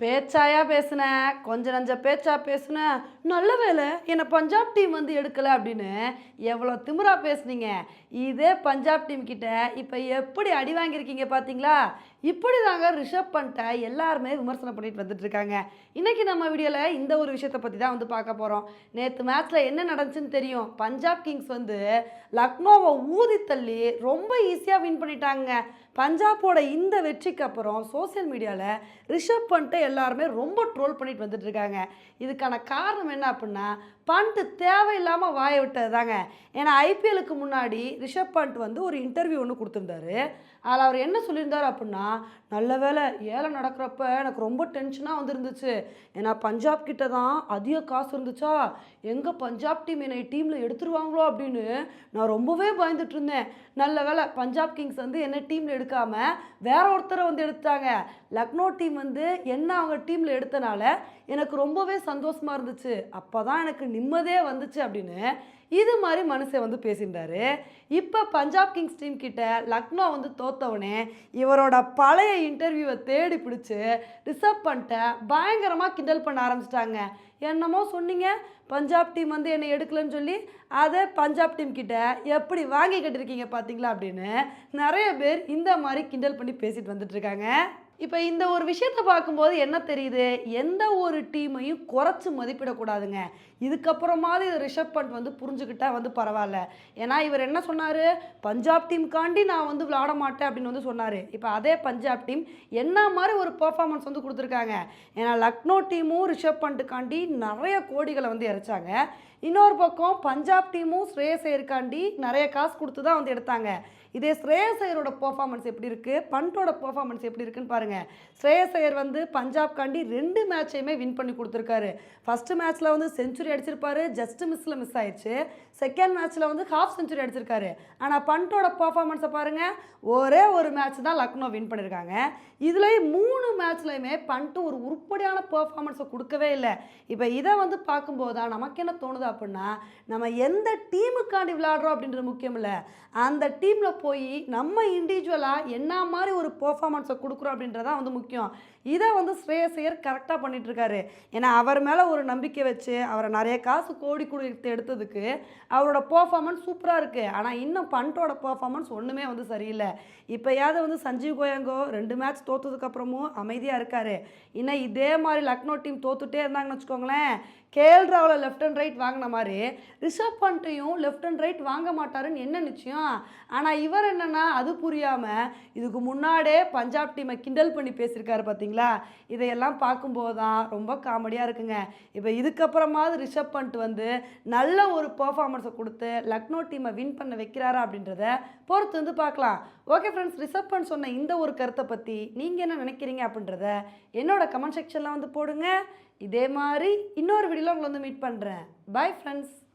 பேச்சாயா பேசுனேன் கொஞ்ச நஞ்ச பேச்சா பேசுனேன் நல்ல வேலை என்னை பஞ்சாப் டீம் வந்து எடுக்கலை அப்படின்னு எவ்வளோ திமிரா பேசுனீங்க. இதே பஞ்சாப் டீம் கிட்ட இப்போ எப்படி அடி வாங்கியிருக்கீங்க பார்த்தீங்களா இப்படி தாங்க ரிஷப் பண்ணிட்ட எல்லாருமே விமர்சனம் பண்ணிட்டு வந்துட்டு இருக்காங்க இன்றைக்கி நம்ம வீடியோவில் இந்த ஒரு விஷயத்தை பற்றி தான் வந்து பார்க்க போகிறோம் நேற்று மேட்ச்சில் என்ன நடந்துச்சுன்னு தெரியும். பஞ்சாப் கிங்ஸ் வந்து லக்னோவை ஊதி தள்ளி ரொம்ப ஈஸியாக வின் பண்ணிட்டாங்க. பஞ்சாபோட இந்த வெற்றிக்கு அப்புறம் சோஷியல் மீடியாவில் ரிஷப் பண்ணிட்டு எல்லாருமே ரொம்ப ட்ரோல் பண்ணிட்டு வந்துட்டு இருக்காங்க இதுக்கான காரணம் என்ன அப்படின்னா பண்ட்டு தேவையில்லாமல் வாய விட்டது தாங்க. ஏன்னா ஐபிஎலுக்கு முன்னாடி ரிஷப் பண்ட் வந்து ஒரு இன்டர்வியூ ஒன்று கொடுத்துருந்தாரு. அதில் அவர் என்ன சொல்லியிருந்தார் அப்படின்னா நல்ல வேலை ஏழை நடக்கிறப்ப எனக்கு ரொம்ப டென்ஷனாக வந்துருந்துச்சு. ஏன்னா பஞ்சாப் கிட்ட தான் அதிக காசு இருந்துச்சா? எங்கே பஞ்சாப் டீம் என்னை டீமில் எடுத்துருவாங்களோ அப்படின்னு நான் ரொம்பவே பயந்துட்டு இருந்தேன் நல்ல வேலை பஞ்சாப் கிங்ஸ் வந்து என்ன டீமில் எடுக்காமல் வேற ஒருத்தரை வந்து எடுத்தாங்க லக்னோ டீம் வந்து என்ன அவங்க டீமில் எடுத்தனால எனக்கு ரொம்பவே சந்தோஷமாக இருந்துச்சு. அப்போ தான் எனக்கு நிம்மதியே வந்துச்சு அப்படின்னு இது மாதிரி மனுஷன் வந்து பேசியிருந்தாரு. இப்போ பஞ்சாப் கிங்ஸ் டீம் கிட்ட லக்னோ வந்து தோத்தவனே இவரோட பழைய இன்டர்வியூவை தேடி பிடிச்சி ரிசர்வ் பண்ணிட்ட பயங்கரமாக கிண்டல் பண்ண ஆரம்பிச்சிட்டாங்க. என்னமோ சொன்னீங்க பஞ்சாப் டீம் வந்து என்னை எடுக்கலன்னு சொல்லி அதை பஞ்சாப் டீம் கிட்ட எப்படி வாங்கி கட்டிருக்கீங்க பார்த்தீங்களா அப்படின்னு நிறைய பேர் இந்த மாதிரி கிண்டல் பண்ணி பேசிட்டு வந்துட்டு இருக்காங்க. இப்போ இந்த ஒரு விஷயத்தை பார்க்கும்போது என்ன தெரியுது? எந்த ஒரு டீமையும் குறைச்சி மதிப்பிடக்கூடாதுங்க. இதுக்கப்புறமாவது இது ரிஷப் பண்ட் வந்து புரிஞ்சுக்கிட்டா வந்து பரவாயில்ல. ஏன்னா இவர் என்ன சொன்னார்? பஞ்சாப் டீமுக்காண்டி நான் வந்து விளாட மாட்டேன் அப்படின்னு வந்து சொன்னார். இப்போ அதே பஞ்சாப் டீம் என்ன மாதிரி ஒரு பர்ஃபார்மன்ஸ் வந்து கொடுத்துருக்காங்க? ஏன்னா லக்னோ டீமும் ரிஷப் பண்ட்டுக்காண்டி நிறைய கோடிகளை வந்து இறைச்சாங்க. இன்னொரு பக்கம் பஞ்சாப் டீமும் ஸ்ரேயஸ் ஐயருக்காண்டி நிறைய காசு கொடுத்து தான் வந்து எடுத்தாங்க. இதே ஸ்ரேயஸ் ஐயரோட எப்படி இருக்குது பண்டோட பர்ஃபார்மன்ஸ் எப்படி இருக்குன்னு பாருங்கள் ஸ்ரேயஸ் ஐயர் வந்து பஞ்சாப் காண்டி ரெண்டு மேட்சையுமே வின் பண்ணி கொடுத்துருக்காரு. ஃபஸ்ட்டு மேட்ச்சில் வந்து செஞ்சுரி அடிச்சிருப்பாரு. ஜஸ்ட் மிஸ்ஸில் மிஸ் ஆயிடுச்சு. செகண்ட் மேட்ச்சில் வந்து ஹாஃப் செஞ்சுரி அடிச்சிருக்காரு. ஆனால் பண்டோட பர்ஃபார்மன்ஸை பாருங்கள் ஒரே ஒரு மேட்ச் தான் லக்னோ வின் பண்ணியிருக்காங்க இதுலேயும் மூணு மேட்ச்லையுமே பண்ட்டு ஒரு உருப்படியான பர்ஃபார்மன்ஸை கொடுக்கவே இல்லை. இப்போ இதை வந்து பார்க்கும்போது தான் நமக்கு என்ன தோணுது அப்படின்னா நம்ம எந்த டீமுக்காண்டி விளையாடுறோம் அப்படின்றது முக்கியம் இல்லை. அந்த டீமில் போய் நம்ம இண்டிவிஜுவலாக என்ன மாதிரி ஒரு பர்ஃபார்மன்ஸை கொடுக்குறோம் அப்படின்றதான் வந்து முக்கியம். இதை வந்து ஸ்ரேயஸ் ஐயர் கரெக்டாக பண்ணிகிட்ருக்காரு ஏன்னா அவர் மேலே ஒரு நம்பிக்கை வச்சு அவரை நிறைய காசு கோடி கொடுத்து எடுத்ததுக்கு அவரோட பெர்ஃபார்மன்ஸ் சூப்பராக இருக்குது ஆனால் இன்னும் பண்டோட பெர்ஃபார்மன்ஸ் ஒன்றுமே வந்து சரியில்லை. இப்போயாவது வந்து சஞ்சீவ் கோயங்கோ ரெண்டு மேட்ச் தோத்ததுக்கப்புறமும் அமைதியாக இருக்கார். இன்னும் இதே மாதிரி லக்னோ டீம் தோத்துட்டே இருந்தாங்கன்னு வச்சுக்கோங்களேன் கேஎல் ராவில் லெஃப்ட் அண்ட் ரைட் வாங்கின மாதிரி ரிஷப் பண்ட்டையும் லெஃப்ட் அண்ட் ரைட் வாங்க மாட்டாருன்னு என்ன நிச்சயம்? ஆனால் இவர் என்னென்னா அது புரியாமல் இதுக்கு முன்னாடியே பஞ்சாப் டீமை கிண்டல் பண்ணி பேசியிருக்காரு பார்த்தீங்களா இதையெல்லாம் பார்க்கும்போது தான் ரொம்ப காமெடியாக இருக்குங்க. இப்போ இதுக்கப்புறமாவது ரிஷப் பண்ட் வந்து நல்ல ஒரு பர்ஃபார்மன்ஸை கொடுத்து லக்னோ டீமை வின் பண்ண வைக்கிறாரா அப்படின்றத பொறுத்து வந்து பார்க்கலாம். ஓகே ஃப்ரெண்ட்ஸ் ரிஷப் பண்ட் சொன்ன இந்த ஒரு கருத்தை பற்றி நீங்கள் என்ன நினைக்கிறீங்க அப்படின்றத என்னோட கமெண்ட் செக்ஷனில் வந்து போடுங்க. இதே மாதிரி இன்னொரு வீடியோவில் உங்களை வந்து மீட் பண்ணுறேன் பை ஃப்ரெண்ட்ஸ்